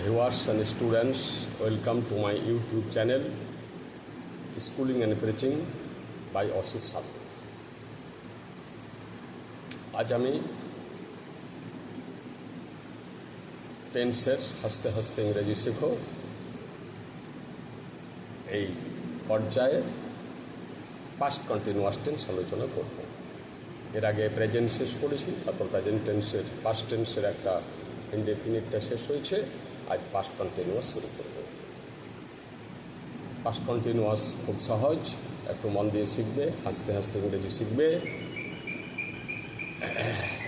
viewers and students welcome to my YouTube channel schooling and Preaching by Asit Sadhu আজ আমি টেন্সের হাসতে হাসতে ইংরেজি শেখো। এই পর্যায়ে পাস্ট কন্টিনিউয়াস টেন্স আলোচনা করব। এর আগে প্রেজেন্ট শেষ করেছি, তারপর প্রেজেন্ট টেন্সের পাস্ট টেন্সের একটা ইনডেফিনিটটা শেষ হয়েছে। আজ পাস্ট কন্টিনিউয়াস শুরু করব। পাস্ট কন্টিনিউয়াস খুব সহজ, একটু মন দিয়ে শিখবে, হাসতে হাসতে ইংরেজি শিখবে,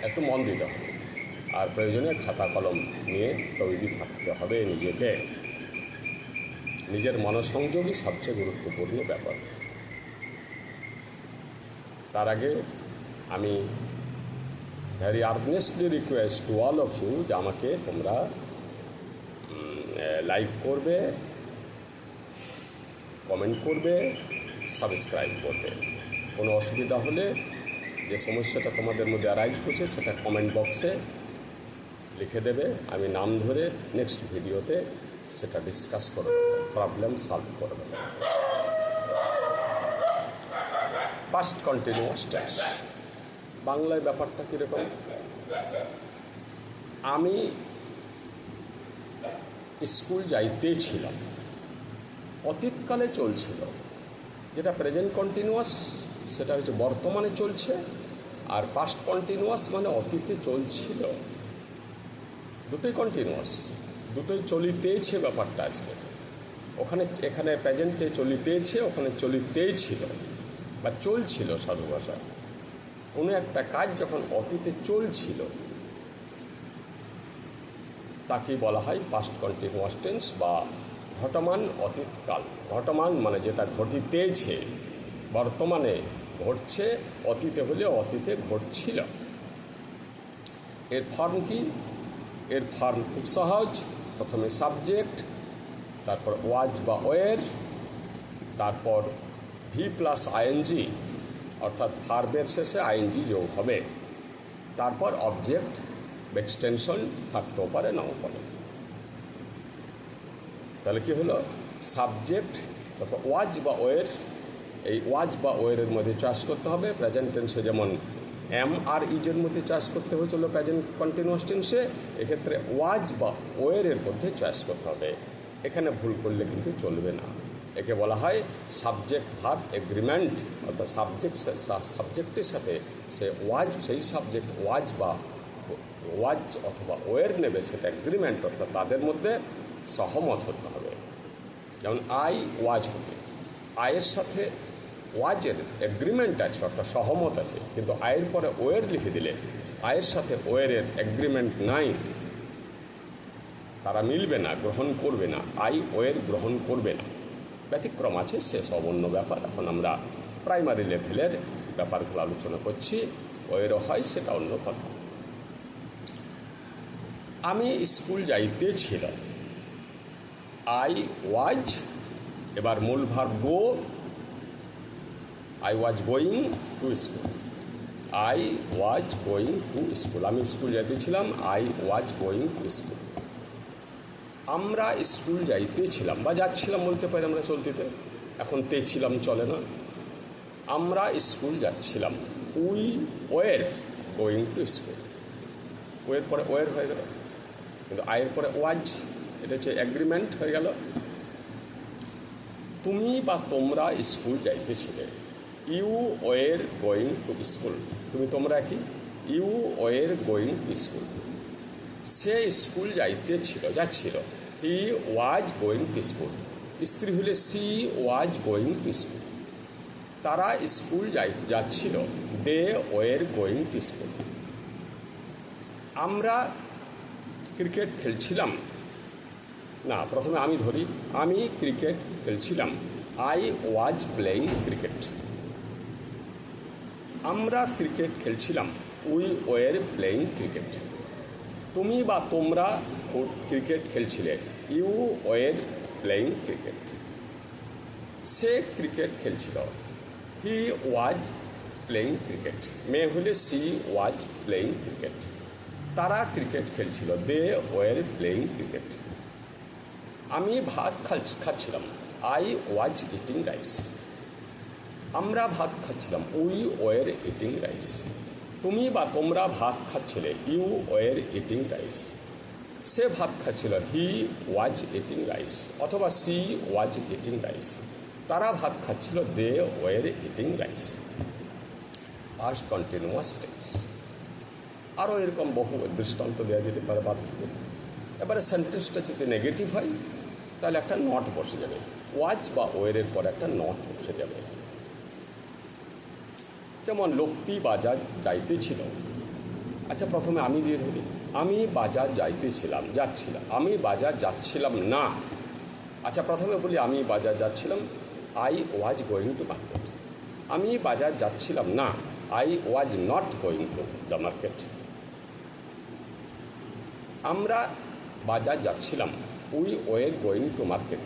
একটু মন দিতে হবে। আর প্রয়োজনে খাতা কলম নিয়ে তৈরি থাকতে হবে নিজেকে। নিজের মনসংযোগই সবচেয়ে গুরুত্বপূর্ণ ব্যাপার। তার আগে আমি very earnestly request to all of you যে আমাকে তোমরা লাইক করবে কমেন্ট করবে সাবস্ক্রাইব করবে। কোনো অসুবিধা হলে যে সমস্যাটা তোমাদের মধ্যে অ্যারাইজ করছে, সেটা কমেন্ট বক্সে লিখে দেবে। আমি নাম ধরে নেক্সট ভিডিওতে সেটা ডিসকাস করে প্রবলেম সলভ করে দেবো। পাস্ট কন্টিনিউয়াস টেন্স বাংলায় ব্যাপারটা কীরকম? আমি স্কুল যাইতেছিলাম অতীতকালে চলছিল। যেটা প্রেজেন্ট কন্টিনিউয়াস সেটা হচ্ছে বর্তমানে চলছে, আর পাস্ট কন্টিনিউয়াস মানে অতীতে চলছিল। দুটোই কন্টিনিউয়াস দুটোই চলিতেছে ব্যাপারটা আসবে ওখানে, এখানে প্রেজেন্টে চলিতেছে ওখানে চলিতেই ছিল, বা চলছিল সাধু ভাষায় কোনো একটা কাজ যখন অতীতে চলছিল তাকে বলা হয় পাস্ট কন্টিনিউয়াস টেন্স বা ঘটমান অতীতকাল ঘটমান মানে যেটা ঘটিতেছে, বর্তমানে ঘটছে, অতীতে হলে অতীতে ঘটছিল। এর ফর্ম কি? এর ফর্ম খুব সহজ। প্রথমে সাবজেক্ট তারপর ওয়াজ বা ওয়ের তারপর ভি প্লাস আইএনজি অর্থাৎ ফার্বের শেষে আইএনজি যোগ হবে। তারপর অবজেক্ট এক্সটেনশন থাকতেও পারে, নাও পারে। তাহলে কি হলো? সাবজেক্ট, তারপর ওয়াজ বা ওয়ের, এই ওয়াজ বা ওয়ের মধ্যে চয়েস করতে হবে। প্রেজেন্ট টেন্সে যেমন এম আর ইজের মধ্যে চয়েস করতে হয়েছিল প্রেজেন্ট কন্টিনিউয়াস টেন্সে, এক্ষেত্রে ওয়াজ বা ওয়ের মধ্যে চয়েস করতে হবে। এখানে ভুল করলে কিন্তু চলবে না। একে বলা হয় সাবজেক্ট ভার এগ্রিমেন্ট, অর্থাৎ সাবজেক্ট সাবজেক্টের সাথে সে ওয়াজ, সেই সাবজেক্ট ওয়াজ বা ওয়াজ অথবা ওয়ের নেবে সেটা এগ্রিমেন্ট অর্থাৎ তাদের মধ্যে সহমত হতে হবে। যেমন আই ওয়াজ হবে আয়ের সাথে ওয়াজের এগ্রিমেন্ট আছে, অর্থাৎ সহমত আছে। কিন্তু আয়ের পরে ওয়ের লিখে দিলে আয়ের সাথে ওয়েরের এগ্রিমেন্ট নাই। তারা মিলবে না, গ্রহণ করবে না। আই ওয়ের গ্রহণ করবে না। ব্যতিক্রম আছে, সে সব অন্য ব্যাপার। এখন আমরা প্রাইমারি লেভেলের ব্যাপারগুলো আলোচনা করছি। ওয়েরও হয় সেটা অন্য কথা। আমি স্কুল যাইতেছিলাম আই ওয়াজ এবার মূল ভার go I was going to school I was going to school আমি school যাইতেছিলাম I was going to school আমরা স্কুল যাইতেছিলাম বা যাচ্ছিলাম বলতে পারি আমরা চলতিতে। এখন তে ছিলাম, চলে না। আমরা স্কুল যাচ্ছিলাম। We were going to school were পরে ওয়ের হয়ে গেল? কিন্তু আয়ের পরে ওয়াজ, এটা হচ্ছে অ্যাগ্রিমেন্ট হয়ে গেল। তুমি বা তোমরা school যাইতেছিলে। You were going to school. তুমি তোমরা কি? You were going to school. Say school যাইতেছিল, যাচ্ছিল। He was going to school. স্ত্রী হলে she was going to school. তারা স্কুল যাই, যাচ্ছিল। They were going to school. আমরা ক্রিকেট খেলছিলাম। না, প্রথমে আমি ধরি, আমি ক্রিকেট খেলছিলাম। আই ওয়াজ প্লেয়িং ক্রিকেট আমরা ক্রিকেট খেলছিলাম। উই ওয়ের প্লেয়িং ক্রিকেট তুমি বা তোমরা cricket খেলছিলে। You were playing cricket সে ক্রিকেট খেলছিল। হি ওয়াজ প্লেয়িং ক্রিকেট মেয়ে হলে সি ওয়াজ প্লেয়িং ক্রিকেট তারা ক্রিকেট খেলছিল দে ওয়ার প্লেয়িং ক্রিকেট আমি ভাত খাচ্ছ- খাচ্ছিলাম। আই ওয়াজ ইটিং রাইস আমরা ভাত খাচ্ছিলাম উই ওয়ের ইটিং রাইস তুমি বা তোমরা ভাত খাচ্ছিলে ইউ ওয়ের ইটিং রাইস সে ভাত খাচ্ছিল হি ওয়াজ ইটিং রাইস অথবা সি ওয়াজ ইটিং রাইস তারা ভাত খাচ্ছিল they were eating rice past continuous tense আরও এরকম বহু দৃষ্টান্ত দেওয়া যেতে পারে থেকে এবারে সেন্টেন্সটা যদি নেগেটিভ হয়, তাহলে একটা নট বসে যাবে। ওয়াচ বা ওয়েরের পর একটা নট বসে যাবে। যেমন লোকটি বাজার যাইতেছিল। আচ্ছা প্রথমে আমি দিয়ে ধরি। আমি বাজার যাইতেছিলাম, যাচ্ছিলাম। আমি বাজার যাচ্ছিলাম না। আচ্ছা প্রথমে বলি আমি বাজার যাচ্ছিলাম। I was going to market আমি বাজার যাচ্ছিলাম না। I was not going to the market আমরা বাজার যাচ্ছিলাম we were going to market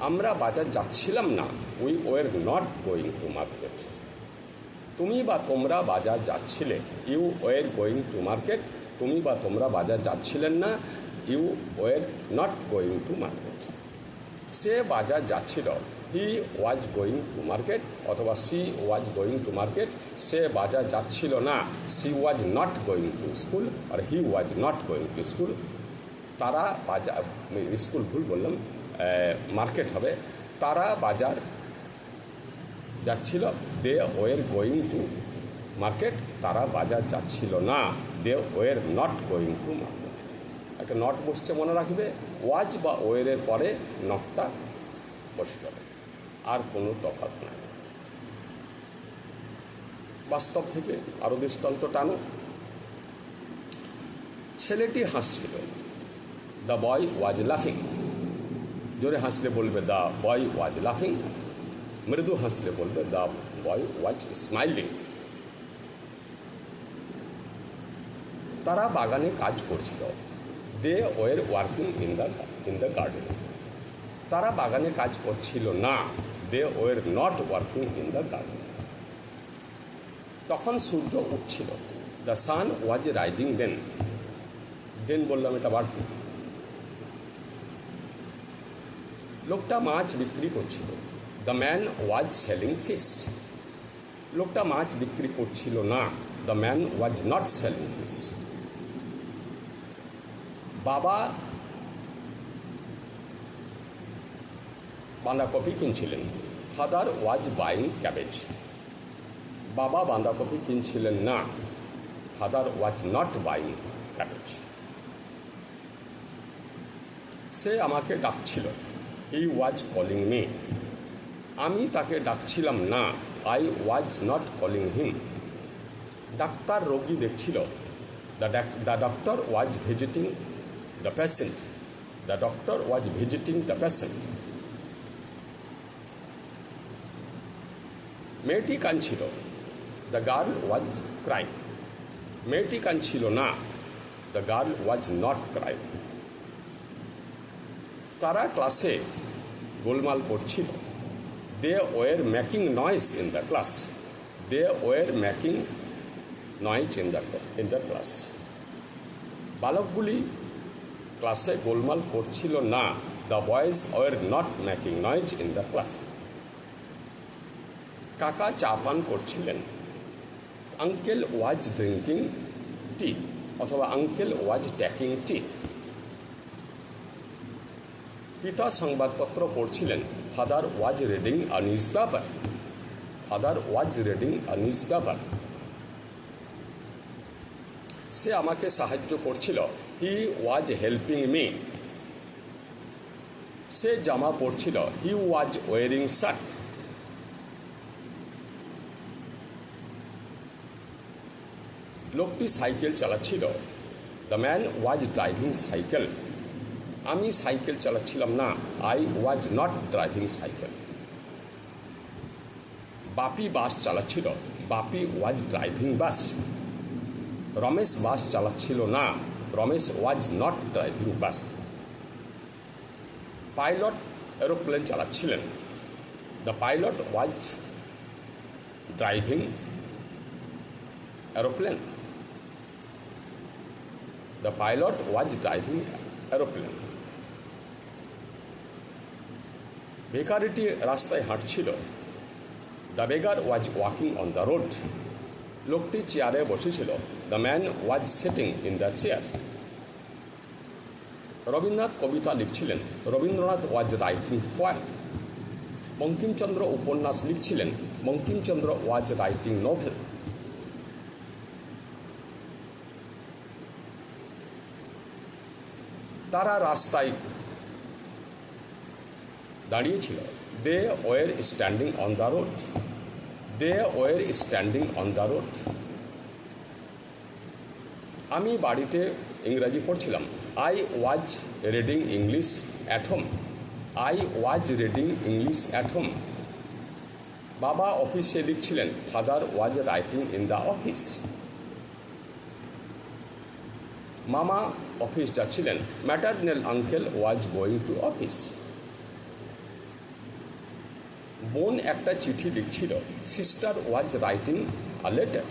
আমরা বাজার যাচ্ছিলাম না we were not going to market তুমি বা তোমরা বাজার যাচ্ছিলে you were going to market তুমি বা তোমরা বাজার যাচ্ছিলেন না you were not going to market সে বাজার যাচ্ছিল he was going to market অথবা she was going to market সে বাজার যাচ্ছিল না। She was not going to school R he was not going to school তারা বাজার স্কুল ভুল বললাম মার্কেট হবে। তারা বাজার যাচ্ছিল they were going to market তারা বাজার যাচ্ছিল না। They were not going to market একটা নট বসছে মনে রাখবে। ওয়াজ বা ওয়েরের পরে নটটা বসে যাবে। কোনো তফাৎ নাই। বাস্তব থেকে আরও দৃষ্টান্ত টানো। ছেলেটি হাসছিল। দ্য বয় ওয়াজ লাফিং জোরে হাসলে বলবে দ্য বয় ওয়াজ লাফিং মৃদু হাসলে বলবে দ্য বয় ওয়াজ স্মাইলিং তারা বাগানে কাজ করছিল। They were working in the in the garden তারা বাগানে কাজ করছিল না। They were not working in the garden তখন সূর্য উঠছিল। দ্য সান ওয়াজ রাইজিং দেন দেন বললাম, এটা বাড়তি লোকটা মাছ বিক্রি করছিল। The man was selling fish লোকটা মাছ বিক্রি করছিল না। The man was not selling fish বাবা বাঁধাকপি কিনছিলেন। Father was buying cabbage. বাবা বাঁধাকপি কিনছিলেন না। Father was not buying cabbage. সে আমাকে ডাকছিল। He was calling me. আমি তাকে ডাকছিলাম না। I was not calling him. Doctor রোগী দেখছিল। The doctor was visiting the patient. The doctor was visiting the patient. মেয়েটি কাঁদছিল। দ্য গার্ল ওয়াজ ক্রাই মেয়েটি কাঁদছিল না। The girl was not cry তারা ক্লাসে গোলমাল করছিল। They were making noise in the class they were making noise in the in the class বালকগুলি ক্লাসে গোলমাল করছিল না। The boys were not making noise in the class কাকা চা পান করছিলেন। আঙ্কেল ওয়াজ ড্রিঙ্কিং টি অথবা আঙ্কেল ওয়াজ ট্যাকিং টি। পিতা সংবাদপত্র পড়ছিলেন, father was reading a newspaper father was reading a newspaper সে আমাকে সাহায্য করছিল। He was helping me. সে জামা পরছিল। He was wearing shirt. লোকটি সাইকেল চালাচ্ছিল। The man was driving cycle আমি সাইকেল চালাচ্ছিলাম না I was not driving cycle Bapi bus চালাচ্ছিল। Bapi was driving bus Ramesh bus চালাচ্ছিল না, Ramesh was not driving bus pilot aeroplane চালাচ্ছিলেন। The pilot was driving aeroplane. The pilot was driving aeroplane বেকারিটি রাস্তায় হাঁটছিল the beggar was walking on the road লোকটি চেয়ারে বসেছিল the man was sitting in the chair Rabindranath Kabita লিখছিলেন Rabindranath was writing poem Bankimchandra উপন্যাস লিখছিলেন Bankimchandra was writing novel তারা রাস্তায় দাঁড়িয়েছিল। They were standing on the road. They were standing on the road. আমি বাড়িতে ইংরাজি পড়ছিলাম। I was reading English at home I was reading English at home বাবা অফিসে লিখছিলেন father was writing in the office মামা অফিস যাচ্ছিলেন। Maternal uncle was going to office. বোন একটা চিঠি লিখছিল, sister was writing a letter.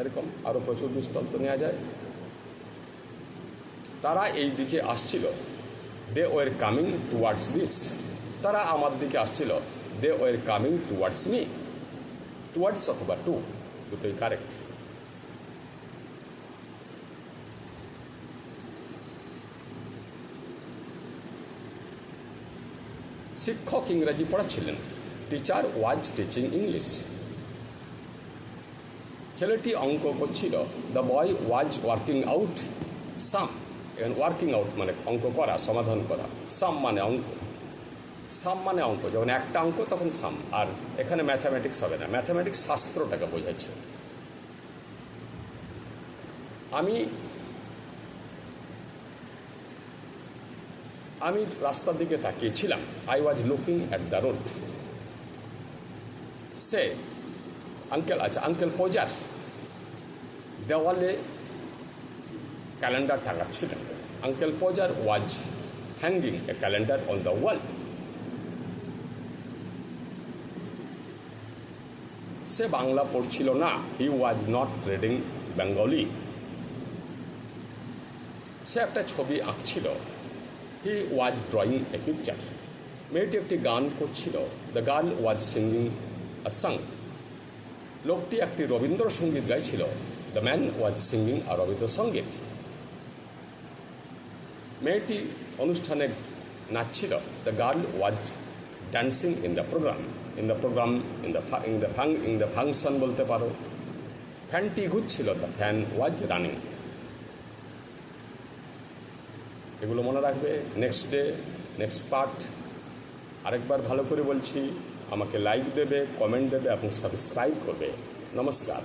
এরকম আরও প্রচুর দৃষ্টান্ত নেওয়া যায়। তারা এই দিকে আসছিল। They were coming towards this তারা আমার দিকে আসছিল। They were coming towards me towards অথবা টু দুটোই কারেক্ট শিক্ষক ইংরাজি পড়াচ্ছিলেন টিচার ওয়াজ টিচিং ইংলিশ ছেলেটি অঙ্ক করছিল the boy was working out some এখানে ওয়ার্কিং আউট মানে অঙ্ক করা সমাধান করা সাম মানে অঙ্ক সাম মানে অঙ্ক। যখন একটা অঙ্ক, তখন সাম। আর এখানে ম্যাথামেটিক্স হবে না। ম্যাথামেটিক্স শাস্ত্রটাকে বোঝাচ্ছে। আমি আমি রাস্তার দিকে তাকিয়েছিলাম। I was looking at the road say uncle আচ্ছা আঙ্কেল পজার দেওয়ালে ক্যালেন্ডার টাঙাচ্ছিলেন। Uncle পজার was hanging a calendar on the wall সে বাংলা পড়ছিল না। He was not reading Bengali সে একটা ছবি আঁকছিল। হি ওয়াজ ড্রয়িং এ পিকচার মেয়েটি একটি গান করছিল। The girl was singing a song লোকটি একটি রবীন্দ্রসঙ্গীত গাইছিল। The man was singing a Rabindrasangeet. মেয়েটি অনুষ্ঠানে নাচছিল। The girl was dancing in the programme in the programme in the in the fun in the function বলতে পারো ফ্যানটি ঘুরছিল দ্য ফ্যান ওয়াজ রানিং এগুলো মনে রাখবে নেক্সট ডে নেক্সট পার্ট আরেকবার ভালো করে বলছি, আমাকে লাইক দেবে কমেন্ট দেবে এবং সাবস্ক্রাইব করবে। নমস্কার।